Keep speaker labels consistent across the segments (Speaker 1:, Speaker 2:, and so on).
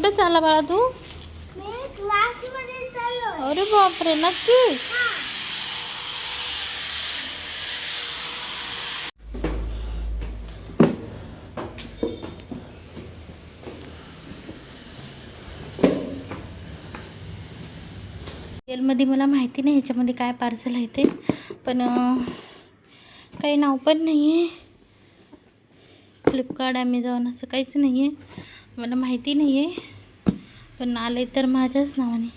Speaker 1: कुठे चालला बाळा तू? अरे बापरे नक्की मध्ये मला माहिती नाही ह्याच्यामध्ये काय पार्सल आहे ते. पण काही नाव पण नाही आहे फ्लिपकार्ट ॲमेझॉन असं काहीच नाही आहे मला माहिती नाही आहे पण आलं तर माझ्याच नावाने.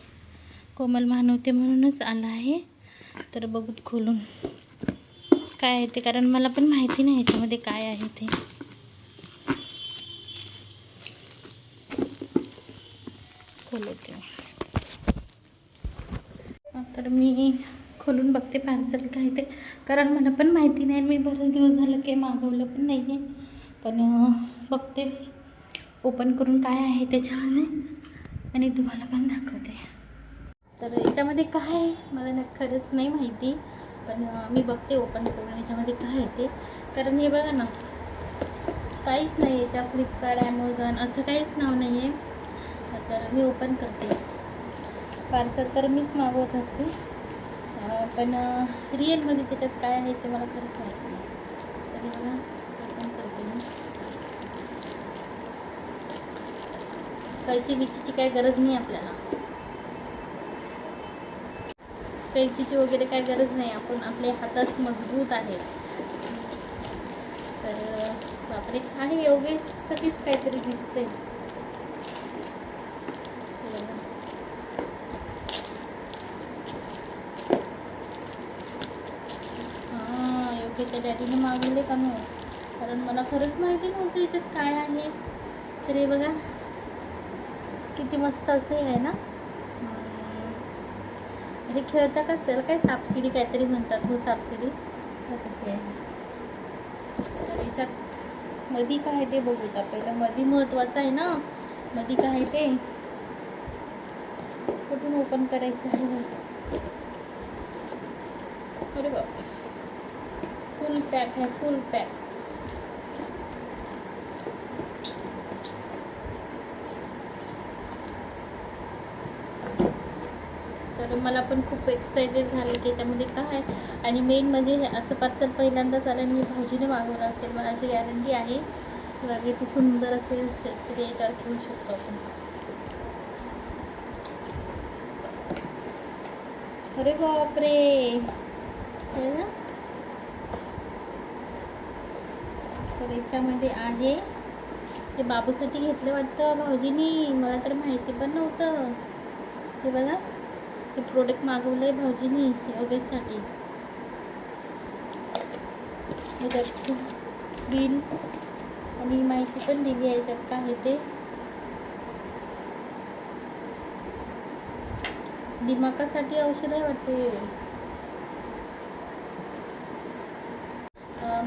Speaker 1: कोमल महानवते म्हणूनच आलं आहे. तर बघूत खोलून काय आहे ते कारण मला पण माहिती नाही याच्यामध्ये काय आहे ते. खोलते तर मी खोलून बघते पार्सल काय ते. कारण मला पण माहिती नाही मी बरेच दिवस झालं काही मागवलं पण नाही आहे पण बघते. ओपन करून काय आहे त्याच्यामध्ये आणि तुम्हाला पण दाखवते. तर याच्यामध्ये काय आहे? मला ना खरंच नाही माहिती पण मी बघते ओपन करून याच्यामध्ये काय आहे ते. कारण हे बघा ना काहीच नाही याच्या फ्लिपकार्ट ॲमेझॉन असं काहीच नाव नाही आहे. तर मी ओपन करते. पार्सल तर मीच मागवत असते. पण रिअलमध्ये त्याच्यात काय आहे ते मला खरंच माहिती नाही. तरी मला ओपन करते मी कैची बिचीची काही गरज नाही आपल्याला. कैचीची वगैरे काही गरज नाही आपण आपले हातच मजबूत आहेत. तर बापरे आहे योगेसाठीच काहीतरी दिसते हां योग्य डॅडीने मागवले का मग? कारण मला खरंच माहिती नव्हतं याच्यात काय आहे. तर हे बघा किती मस्त असे आहे ना? हे खेळता का असेल? काय सापसिडी काहीतरी म्हणतात हो सापसिडी कशी आहे. तर याच्यात मधी काय आहे ते बघू का? पहिलं मधी महत्त्वाचं आहे ना? मधी काय आहे ते? कुठून ओपन करायचं आहे अरे बापरे. फुल पॅक आहे फुल पॅक मला पण खूप एक्सायटेड झाले की याच्यामध्ये काय. आणि मेन म्हणजे हे असं पार्सल पहिल्यांदाच आलं आणि हे भाऊजीने मागवलं असेल. मला अशी गॅरंटी आहे बघा किती सुंदर असेल तरी याच्यावर घेऊ शकतो आपण. अरे बापरे! हे ना? तर याच्यामध्ये आहे. ते बाबूसाठी घेतलं वाटतं भाऊजीनी. मला तर माहिती पण नव्हतं. हे बघा. हे प्रोडक्ट मागवलं आहे भाऊजीनी योगेशसाठी. बिल आणि माहिती पण दिली आहे त्यात काय ते. दिमाकासाठी औषध आहे वाटते.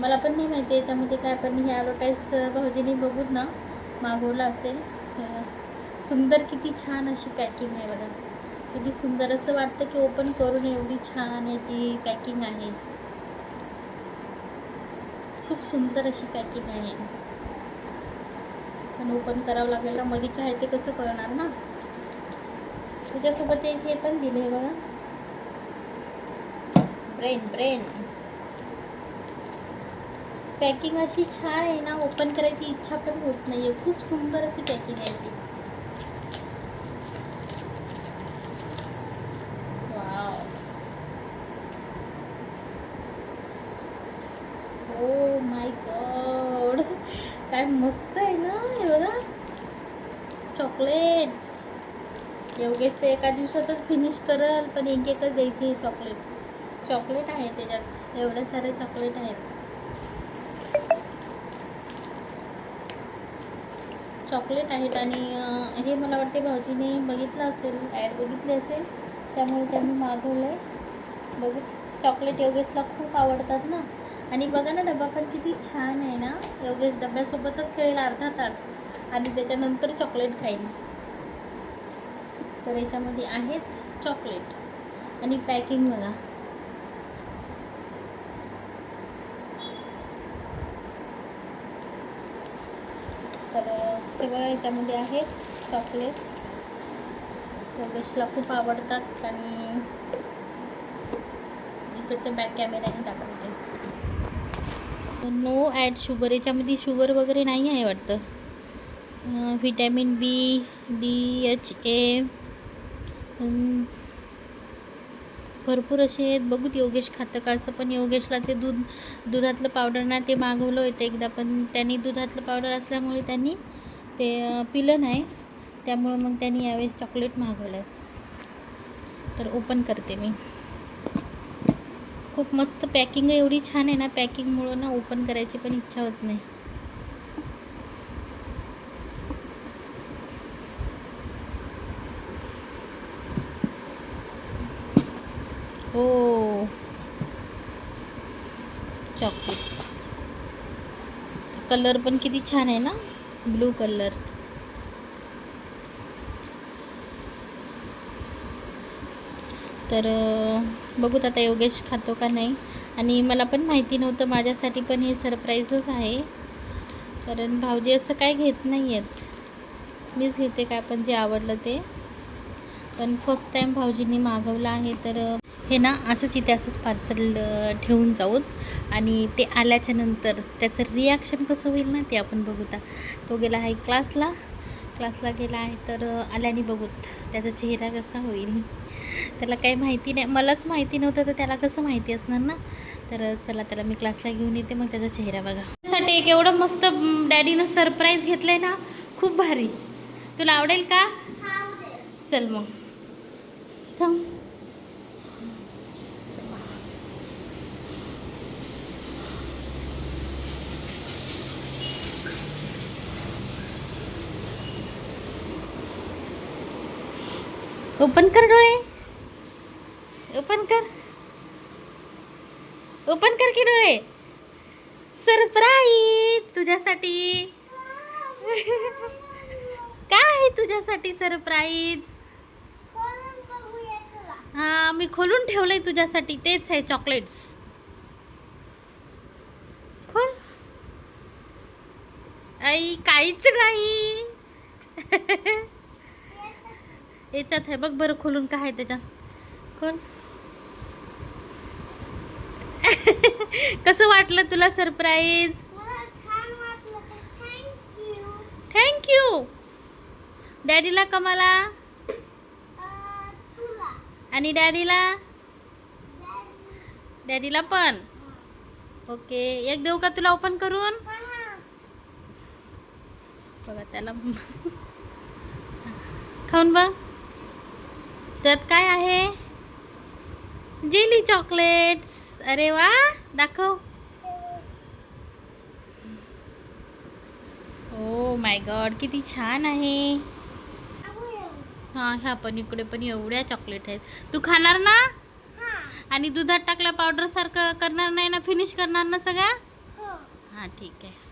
Speaker 1: मला पण नाही माहिती याच्यामध्ये काय पण हे ॲडव्हर्टाईज भाऊजीने बघून ना मागवलं असेल. सुंदर किती छान अशी पॅकिंग आहे बघा. किती सुंदर असं वाटतं की ओपन करून एवढी छान याची पॅकिंग आहे. खूप सुंदर अशी पॅकिंग आहे. पण ओपन करावं लागेल ना मध्ये काय ते कसं कळणार ना? त्याच्यासोबत एक हे पण दिले बघा. ब्रेन ब्रेन पॅकिंग अशी छान आहे ना? ओपन करायची इच्छा पण होत नाहीये. खूप सुंदर अशी पॅकिंग आहे ती वाव ओ माय गॉड काय मस्त आहे ना हे बघा चॉकलेट्स योगेश ते एका दिवसातच फिनिश करल पण एक एकच द्यायची चॉकलेट चॉकलेट आहे त्याच्यात. एवढे सारे चॉकलेट आहेत चॉकलेट आहेत आणि हे मला वाटते भाऊजीने बघितलं असेल ॲड बघितली असेल त्यामुळे त्यांनी मागवलं आहे बघू चॉकलेट योगेशला खूप आवडतात ना. आणि बघा ना डबा पण किती छान आहे ना. योगेश डब्यासोबतच खेळेल अर्धा तास. आणि त्याच्यानंतर चॉकलेट खाईल तर याच्यामध्ये आहेत चॉकलेट आणि पॅकिंग बघा. तर ते बघा याच्यामध्ये आहेत चॉकलेट्स योगेशला खूप आवडतात आणि इकडच्या बॅक कॅमेऱ्याने दाखवते. नो ॲड शुगर याच्यामध्ये शुगर वगैरे नाही आहे वाटतं? Vitamin B D H A भरपूर असे आहेत. बघूत योगेश खातं का असं पण योगेशला ते दूध दुधातलं पावडर ना ते मागवलं होतं एकदा. पण त्यांनी दुधातलं पावडर असल्यामुळे त्यांनी ते पिलं नाही. त्यामुळं मग त्यांनी यावेळेस चॉकलेट मागवलंस. तर ओपन करते मी. खूप मस्त पॅकिंग एवढी छान आहे ना. पॅकिंगमुळं ना ओपन करायची पण इच्छा होत नाही. हो. चॉकलेट कलर पण किती छान आहे ना? ब्लू कलर तर बघूत आता योगेश खातो का नाही. आणि मला पण माहिती नव्हतं माझ्यासाठी पण हे सरप्राईजच आहे. कारण भाऊजी असं काय घेत नाही आहेत मीच घेते काय पण जे आवडलं ते. पण फर्स्ट टाईम भाऊजींनी मागवलं आहे तर हे ना असंच इथे असंच पार्सल ठेवून जाऊत आणि ते आल्याच्यानंतर त्याचं रिॲक्शन कसं होईल ना ते आपण बघूता तो गेला आहे क्लासला क्लासला गेला आहे तर आल्याने बघूत त्याचा चेहरा कसा होईल. त्याला काही माहिती नाही. मलाच माहिती नव्हतं तर त्याला कसं माहिती असणार ना? तर चला त्याला मी क्लासला घेऊन येते. मग त्याचा चेहरा बघा. साठी एक एवढं मस्त डॅडीनं सरप्राईज घेतलं आहे ना? खूप भारी. तुला आवडेल का? चल मग. थांब. ओपन कर डोळे. ओपन कर. ओपन कर की डोळे. सरप्राईज तुझ्यासाठी. काय आहे तुझ्यासाठी सरप्राईज हा मी खोलून ठेवलंय तुझ्यासाठी. तेच आहे चॉकलेट्स खोल. आई काहीच नाही. याच्यात आहे बघ बरं खोलून काय आहे त्याच्यात. खोल. कसं वाटलं तुला सरप्राईज थँक्यू डॅडीला कमाला आणि डॅडीला डॅडीला पण. ओके एक देऊ का तुला ओपन करून? बघा त्याला. खाऊन बघ. त्यात काय आहे? Jelly chocolates. अरे वा दाखव. ओ माय गॉड किती छान आहे. हा ह्या पण इकडे पण एवढ्या चॉकलेट आहेत. तू खाणार ना? आणि दुधात टाकल्या पावडर सारखं करणार नाही ना? फिनिश करणार ना सगळ्या हां ठीक आहे.